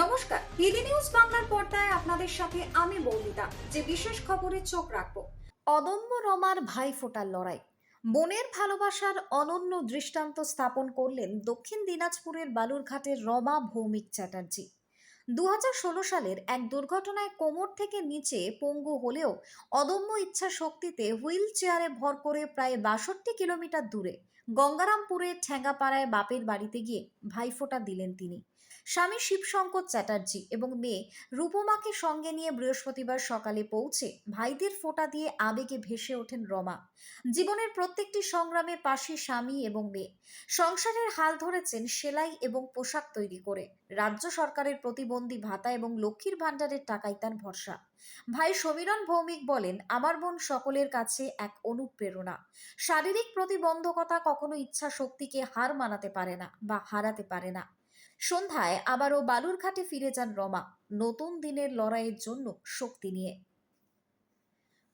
নমস্কার DD news বাংলার পর্দায় আপনাদের সাথে আমি বৌমিতা যে বিশেষ খবরে চোখ রাখব। অদম্য রমার ভাই ফোটার লড়াই। বোনের ভালোবাসার অনন্য দৃষ্টান্ত স্থাপন করলেন দক্ষিণ দিনাজপুরের বালুরঘাটের রমা ভৌমিক চ্যাটার্জি। দু হাজার ষোলো সালের এক দুর্ঘটনায় কোমর থেকে নিচে পঙ্গু হলেও অদম্য ইচ্ছা শক্তিতে হুইল চেয়ারে ভর করে প্রায় বাষট্টি কিলোমিটার দূরে গঙ্গারামপুরে ঠেঙ্গাপাড়ায় বাপের বাড়িতে গিয়ে ভাইফোঁটা দিলেন তিনি। স্বামী শিবশঙ্কর চ্যাটার্জি এবং মেয়ে রূপমাকে সঙ্গে নিয়ে বৃহস্পতিবার সকালে পৌঁছে ভাইদের ফোঁটা দিয়ে আবেগে ভেসে ওঠেন রমা। জীবনের প্রত্যেকটি সংগ্রামে পাশে স্বামী এবং মেয়ে। সংসারের হাল ধরেছেন সেলাই এবং পোশাক তৈরি করে। রাজ্য সরকারের প্রতিবন্ধী ভাতা এবং লক্ষ্মীর ভাণ্ডারের টাকাই তার ভরসা। ভাই সমীরণ ভৌমিক বলেন, আমার বোন সকলের কাছে এক অনুপ্রেরণা। শারীরিক প্রতিবন্ধকতা কখনো ইচ্ছা শক্তিকে হার মানাতে পারে না বা হারাতে পারে না। সন্ধ্যায় আবারও বালুরঘাটে ফিরে যান রমা, নতুন দিনের লড়াইয়ের জন্য শক্তি নিয়ে।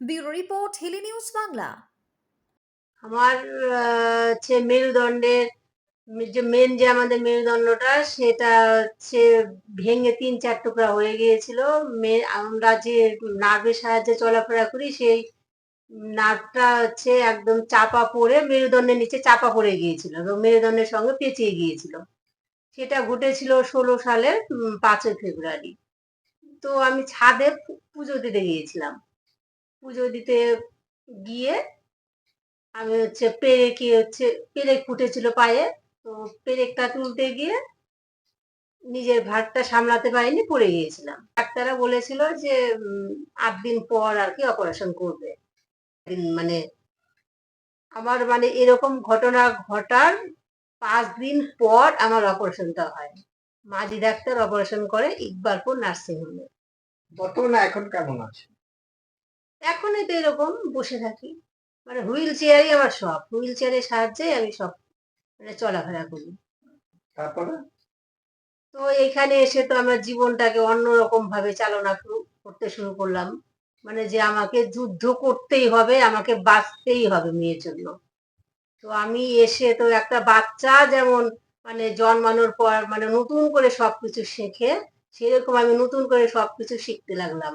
Bureau report, Hili news Bangla. আমার মেরুদণ্ডের যে মেন যে আমাদের মেরুদণ্ডটা সেটা হচ্ছে ভেঙে তিন চার টুকরা হয়ে গিয়েছিল। আমরা যে নার্ভের সাহায্যে চলাফেরা করি, সেই নার্ভটা হচ্ছে একদম চাপা পড়ে মেরুদণ্ডের নিচে চাপা পড়ে গিয়েছিল এবং মেরুদণ্ডের সঙ্গে পেঁচিয়ে গিয়েছিল। সেটা ঘটেছিল ষোলো সালের পাঁচই ফেব্রুয়ারি। তো আমি ছাদে পুজো দিতে গিয়েছিলাম। পুজো দিতে গিয়ে আমি হচ্ছে পেরেকে হচ্ছে, পেরেক ফুটেছিল পায়ে। তো পেরেকটা তুলতে গিয়ে নিজের ভাতটা সামলাতে পারিনি পড়ে গিয়েছিলাম। ডাক্তাররা বলেছিল যে আট দিন পর আর কি অপারেশন করবে। মানে আমার মানে এরকম ঘটনা ঘটার পাঁচ দিন পর আমার অপারেশনটা হয়। মাঝি ডাক্তার অপারেশন করে ইকবালপুর নার্সিং হোমে বর্তমানে এখন কেমন আছে? এখনই তো এরকম বসে থাকি। মানে হুইল চেয়ারই আমার সব হুইল চেয়ারের সাহায্যে আমি সব মানে চলাফেরা করি। তারপরে? তো এখানে এসে তো আমার জীবনটাকে অন্যরকম ভাবে চালনা করতে শুরু করলাম। মানে যে আমাকে যুদ্ধ করতেই হবে আমাকে বাঁচতেই হবে মেয়ের জন্য। তো আমি এসে তো একটা বাচ্চা যেমন মানে জন্মানোর পর মানে নতুন করে সবকিছু শেখে সেরকম আমি নতুন করে সবকিছু শিখতে লাগলাম।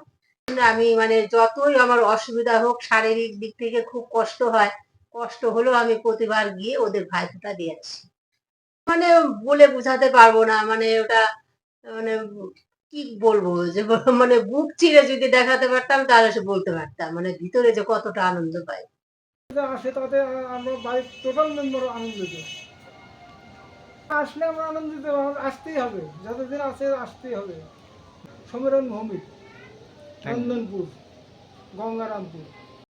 আমি মানে যতই আমার অসুবিধা হোক শারীরিক দিক থেকে খুব কষ্ট হয় কষ্ট হলেও আমি প্রতিবার গিয়ে ওদের ভাইফোঁটা দিয়ে আসি মানে বলে বোঝাতে পারব না মানে ওটা মানে কি বলব যে মানে বুক চিরে যদি দেখাতে পারতাম তাহলে সে বলতে পারতাম মানে ভিতরে যে কতটা আনন্দ পাই। আসে তাতে আমরা বাড়ির টোটাল মেম্বার আনন্দিত। আসলে আমরা আনন্দিত আসতেই হবে যতদিন আছে আসতেই হবে। সমীরণ ভৌমিক চন্দনপুর গঙ্গারামপুর।